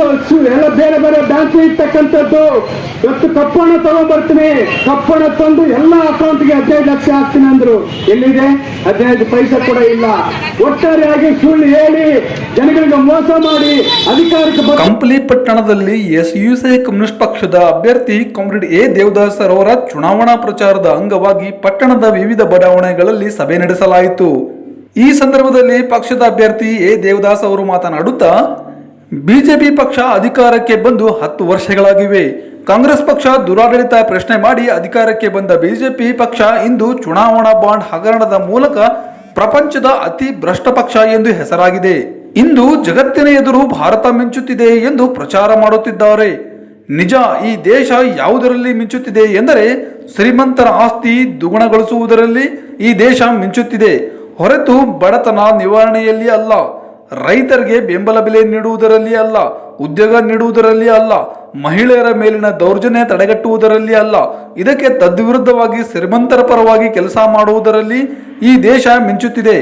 ಸು- ಎಲ್ಲ ಬೇರೆ ಬೇರೆ ಬ್ಯಾಂಕ್ ಇರ್ತಕ್ಕಂಥದ್ದು. ಇವತ್ತು ಕಪ್ಪಣ ತಗೊಂಡ್ಬರ್ತೀನಿ ಕಪ್ಪಣ ತಂದು ಎಲ್ಲ ಅಕೌಂಟ್ಗೆ ಹದಿನೈದು ಲಕ್ಷ ಹಾಕ್ತೀನಿ ಅಂದ್ರು. ಎಲ್ಲಿದೆ? ಹದಿನೈದು ಪೈಸೆ ಕೂಡ ಇಲ್ಲ. ಒಟ್ಟಾರೆಯಾಗಿ ಸುಳ್ಳು ಹೇಳಿ, ಜನಗಳಿಗೆ ಮೋಸ ಮಾಡಿ ಅಧಿಕಾರಕ್ಕೆ ಕಂಪ್ಲಿ ಪಟ್ಟಣದಲ್ಲಿ ಎಸ್ಯುಸಿ ಕಮ್ಯುನಿಸ್ಟ್ ಪಕ್ಷದ ಅಭ್ಯರ್ಥಿ ಕಾಮ್ರೇಡ್ ಎ. ದೇವದಾಸ್ ಅವರ ಚುನಾವಣಾ ಪ್ರಚಾರದ ಅಂಗವಾಗಿ ಪಟ್ಟಣದ ವಿವಿಧ ಬಡಾವಣೆಗಳಲ್ಲಿ ಸಭೆ ನಡೆಸಲಾಯಿತು. ಈ ಸಂದರ್ಭದಲ್ಲಿ ಪಕ್ಷದ ಅಭ್ಯರ್ಥಿ ಎ. ದೇವದಾಸ್ ಅವರು ಮಾತನಾಡುತ್ತಾ ಬಿಜೆಪಿ ಪಕ್ಷ ಅಧಿಕಾರಕ್ಕೆ ಬಂದು ಹತ್ತು ವರ್ಷಗಳಾಗಿವೆ. ಕಾಂಗ್ರೆಸ್ ಪಕ್ಷ ದುರಾಡಳಿತ ಪ್ರಶ್ನೆ ಮಾಡಿ ಅಧಿಕಾರಕ್ಕೆ ಬಂದ ಬಿಜೆಪಿ ಪಕ್ಷ ಇಂದು ಚುನಾವಣಾ ಬಾಂಡ್ ಹಗರಣದ ಮೂಲಕ ಪ್ರಪಂಚದ ಅತಿ ಭ್ರಷ್ಟ ಪಕ್ಷ ಎಂದು ಹೆಸರಾಗಿದೆ. ಇಂದು ಜಗತ್ತಿನ ಎದುರು ಭಾರತ ಮಿಂಚುತ್ತಿದೆ ಎಂದು ಪ್ರಚಾರ ಮಾಡುತ್ತಿದ್ದಾರೆ. ನಿಜ, ಈ ದೇಶ ಯಾವುದರಲ್ಲಿ ಮಿಂಚುತ್ತಿದೆ ಎಂದರೆ ಶ್ರೀಮಂತರ ಆಸ್ತಿ ದುಗುಣಗೊಳಿಸುವುದರಲ್ಲಿ ಈ ದೇಶ ಮಿಂಚುತ್ತಿದೆ. ಹೊರತು ಬಡತನ ನಿವಾರಣೆಯಲ್ಲಿ ಅಲ್ಲ. ರೈತರಿಗೆ ಬೆಂಬಲ ಬೆಲೆ ನೀಡುವುದರಲ್ಲಿ ಅಲ್ಲ, ಉದ್ಯೋಗ ನೀಡುವುದರಲ್ಲಿ ಅಲ್ಲ, ಮಹಿಳೆಯರ ಮೇಲಿನ ದೌರ್ಜನ್ಯ ತಡೆಗಟ್ಟುವುದರಲ್ಲಿ ಅಲ್ಲ, ಇದಕ್ಕೆ ತದ್ವಿರುದ್ಧವಾಗಿ ಶ್ರೀಮಂತರ ಪರವಾಗಿ ಕೆಲಸ ಮಾಡುವುದರಲ್ಲಿ ಈ ದೇಶ ಮಿಂಚುತ್ತಿದೆ.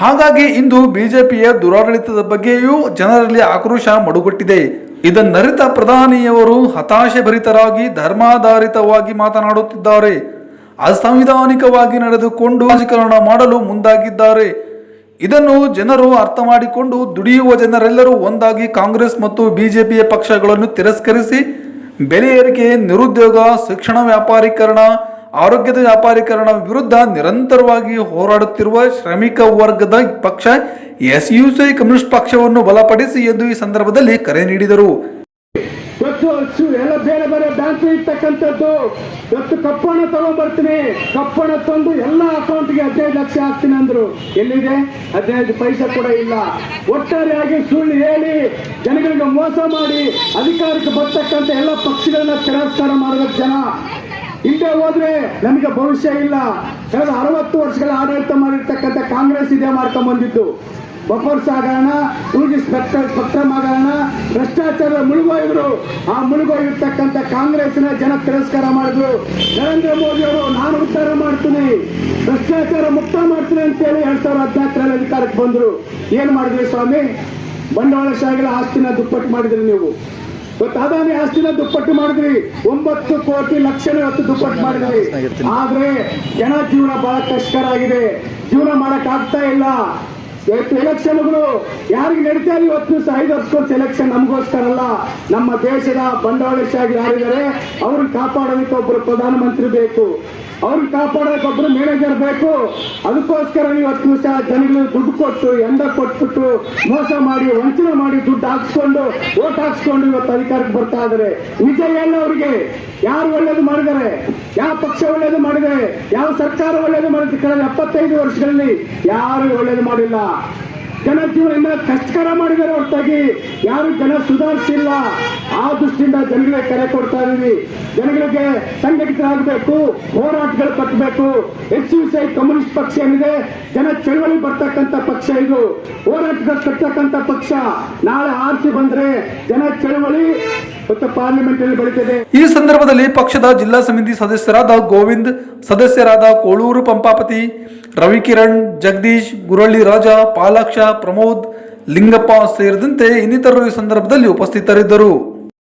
ಹಾಗಾಗಿ ಇಂದು ಬಿಜೆಪಿಯ ದುರಾಡಳಿತದ ಬಗ್ಗೆಯೂ ಜನರಲ್ಲಿ ಆಕ್ರೋಶ ಮಡುಗಟ್ಟಿದೆ. ಇದನ್ನರಿತ ಪ್ರಧಾನಿಯವರು ಹತಾಶೆ ಭರಿತರಾಗಿ ಧರ್ಮಾಧಾರಿತವಾಗಿ ಮಾತನಾಡುತ್ತಿದ್ದಾರೆ. ಅಸಂವಿಧಾನಿಕವಾಗಿ ನಡೆದುಕೊಂಡು ರಾಜಕಾರಣ ಮಾಡಲು ಮುಂದಾಗಿದ್ದಾರೆ. ಇದನ್ನು ಜನರು ಅರ್ಥ ಮಾಡಿಕೊಂಡು ದುಡಿಯುವ ಜನರೆಲ್ಲರೂ ಒಂದಾಗಿ ಕಾಂಗ್ರೆಸ್ ಮತ್ತು ಬಿಜೆಪಿಯ ಪಕ್ಷಗಳನ್ನು ತಿರಸ್ಕರಿಸಿ ಬೆಲೆ ಏರಿಕೆ, ನಿರುದ್ಯೋಗ, ಶಿಕ್ಷಣ ವ್ಯಾಪಾರೀಕರಣ, ಆರೋಗ್ಯದ ವ್ಯಾಪಾರೀಕರಣ ವಿರುದ್ಧ ನಿರಂತರವಾಗಿ ಹೋರಾಡುತ್ತಿರುವ ಶ್ರಮಿಕ ವರ್ಗದ ಪಕ್ಷ ಎಸ್ಯುಸಿ ಕಮ್ಯುನಿಸ್ಟ್ ಪಕ್ಷವನ್ನು ಬಲಪಡಿಸಿ ಎಂದು ಈ ಸಂದರ್ಭದಲ್ಲಿ ಕರೆ ನೀಡಿದರು. ಎಲ್ಲ ಬೇರೆ ಬೇರೆ ಬ್ಯಾಂಕ್ ಇರ್ತಕ್ಕಂಥದ್ದು. ಇವತ್ತು ಕಪ್ಪಣ ತಗೊಂಡ್ಬರ್ತೀನಿ ಕಪ್ಪಣ ತಂದು ಎಲ್ಲ ಅಕೌಂಟ್ಗೆ ಹದಿನೈದು ಲಕ್ಷ ಹಾಕ್ತೀನಿ ಅಂದ್ರು. ಎಲ್ಲಿದೆ? ಹದಿನೈದು ಪೈಸೆ ಕೂಡ ಇಲ್ಲ. ಒಟ್ಟಾರೆಯಾಗಿ ಸುಳ್ಳು ಹೇಳಿ ಜನಗಳಿಗೆ ಮೋಸ ಮಾಡಿ ಅಧಿಕಾರಕ್ಕೆ ಬರ್ತಕ್ಕಂಥ ಎಲ್ಲ ಪಕ್ಷಗಳನ್ನ ತಿರಸ್ಕಾರ ಮಾಡಿದ ಜನ. ಹಿಂದೆ ಹೋದ್ರೆ ನಮಗೆ ಭವಿಷ್ಯ ಇಲ್ಲ. ಕಳೆದ ಅರವತ್ತು ವರ್ಷಗಳ ಆಡಳಿತ ಮಾಡಿರ್ತಕ್ಕಂಥ ಕಾಂಗ್ರೆಸ್ ಇದೇ ಮಾಡ್ಕೊಂಡ್ ಬಂದಿದ್ದು ಬಫರ್ಸ್ ಆಗೋಣ ಸ್ಪೆಕ್ಟ್ರ ಸ್ಪೆಕ್ಟ್ರಮ್ ಆಗೋಣ ಭ್ರಷ್ಟಾಚಾರ ಮುಳುಗೋಯ್ರು ಆ ಮುಳುಗೋಗಿರ್ತಕ್ಕಂಥ ಕಾಂಗ್ರೆಸ್ನ ಜನ ತಿರಸ್ಕಾರ ಮಾಡಿದ್ರು. ನರೇಂದ್ರ ಮೋದಿ ಅವರು ನಾನು ಉದ್ಧಾರ ಮಾಡ್ತೀನಿ. ಭ್ರಷ್ಟಾಚಾರ ಮುಕ್ತ ಮಾಡ್ತೀನಿ ಅಂತೇಳಿ ಎರಡ್ ಸಾವಿರದ ಹದಿನಾಲ್ಕರಲ್ಲಿ ಅಧಿಕಾರಕ್ಕೆ ಬಂದ್ರು. ಏನ್ ಮಾಡಿದ್ರಿ ಸ್ವಾಮಿ? ಬಂಡವಾಳಶಾಹಿಗಳ ಆಸ್ತಿನ ದುಪ್ಪಟ್ಟು ಮಾಡಿದ್ರಿ ನೀವು. ಇವತ್ತು ಅದಾನಿ ಆಸ್ತಿನ ದುಪ್ಪಟ್ಟು ಮಾಡಿದ್ರಿ. ಒಂಬತ್ತು ಕೋಟಿ ಲಕ್ಷ ಇವತ್ತು ದುಪ್ಪಟ್ಟು ಮಾಡಿದ್ರಿ. ಆದ್ರೆ ಜನ ಜೀವನ ಬಹಳ ಕಷ್ಟಕರ ಆಗಿದೆ. ಜೀವನ ಮಾಡಕ್ ಆಗ್ತಾ ಇಲ್ಲ. ಎಲೆಕ್ಷನ್ಗಳು ಯಾರಿಗೆ ನಡೀತಾ ಇಲ್ಲ ಇವತ್ತು ದಿವಸ ಐದು ವರ್ಷಕ್ಕೊಂದು ಎಲೆಕ್ಷನ್ ನಮಗೋಸ್ಕರ ಅಲ್ಲ ನಮ್ಮ ದೇಶದ ಬಂಡವಾಳಶಾಹಿ ಯಾರಿದ್ದಾರೆ? ಅವ್ರನ್ನ ಕಾಪಾಡೋದಕ್ಕೆ ಒಬ್ಬರು ಪ್ರಧಾನಮಂತ್ರಿ ಬೇಕು. ಅವ್ರನ್ನ ಕಾಪಾಡೋದಕ್ಕೆ ಒಬ್ಬರು ಮ್ಯಾನೇಜರ್ ಬೇಕು. ಅದಕ್ಕೋಸ್ಕರ ಇವತ್ತು ಸಹ ಜನಗಳು ದುಡ್ಡು ಕೊಟ್ಟು ಎಂದ ಕೊಟ್ಬಿಟ್ಟು ಮೋಸ ಮಾಡಿ, ವಂಚನೆ ಮಾಡಿ ದುಡ್ಡು ಹಾಕ್ಸ್ಕೊಂಡು, ಓಟ್ ಹಾಕ್ಸ್ಕೊಂಡು ಇವತ್ತು ಅಧಿಕಾರಕ್ಕೆ ಬರ್ತಾ ಇದಾರೆ ನಿಜ ಎಲ್ಲ ಅವ್ರಿಗೆ. ಯಾರು ಒಳ್ಳೇದು ಮಾಡಿದ್ದಾರೆ? ಯಾವ ಪಕ್ಷ ಒಳ್ಳೇದು ಮಾಡಿದೆ? ಯಾವ ಸರ್ಕಾರ ಒಳ್ಳೇದು ಮಾಡಿದ್ರೆ ಕಳೆದ ಎಪ್ಪತ್ತೈದು ವರ್ಷಗಳಲ್ಲಿ ಯಾರು ಒಳ್ಳೇದು ಮಾಡಿಲ್ಲ. ಜನ ಜೀವನ ಕಷ್ಟಕರ ಮಾಡಿದ್ದಾರೆ ಹೊರತಾಗಿ ಯಾರು ಜನ ಸುಧಾರಿಸಿಲ್ಲ. ಆ ದೃಷ್ಟಿಯಿಂದ ಜನಗಳಿಗೆ ಕರೆ ಕೊಡ್ತಾ ಇದೀವಿ ಜನಗಳಿಗೆ ಸಂಘಟಿತರಾಗಬೇಕು, ಹೋರಾಟಗಳು ಕಟ್ಟಬೇಕು. ಎಸ್ ಯು ಸಿ ಕಮ್ಯುನಿಸ್ಟ್ ಪಕ್ಷ ಏನಿದೆ, ಜನ ಚಳವಳಿ ಬರ್ತಕ್ಕಂಥ ಪಕ್ಷ ಇದು. ಹೋರಾಟಗಳು ಕಟ್ಟತಕ್ಕಂಥ ಪಕ್ಷ. ನಾಳೆ ಆರಿಸಿ ಬಂದ್ರೆ ಜನ ಚಳವಳಿ ಈ ಸಂದರ್ಭದಲ್ಲಿ ಪಕ್ಷದ ಜಿಲ್ಲಾ ಸಮಿತಿ ಸದಸ್ಯರಾದ ಗೋವಿಂದ್, ಸದಸ್ಯರಾದ ಕೋಳೂರು ಪಂಪಾಪತಿ, ರವಿಕಿರಣ್, ಜಗದೀಶ್, ಗುರಳ್ಳಿ ರಾಜ, ಪಾಲಾಕ್ಷ, ಪ್ರಮೋದ್, ಲಿಂಗಪ್ಪ ಸೇರಿದಂತೆ ಇನ್ನಿತರರು ಈ ಸಂದರ್ಭದಲ್ಲಿ ಉಪಸ್ಥಿತರಿದ್ದರು.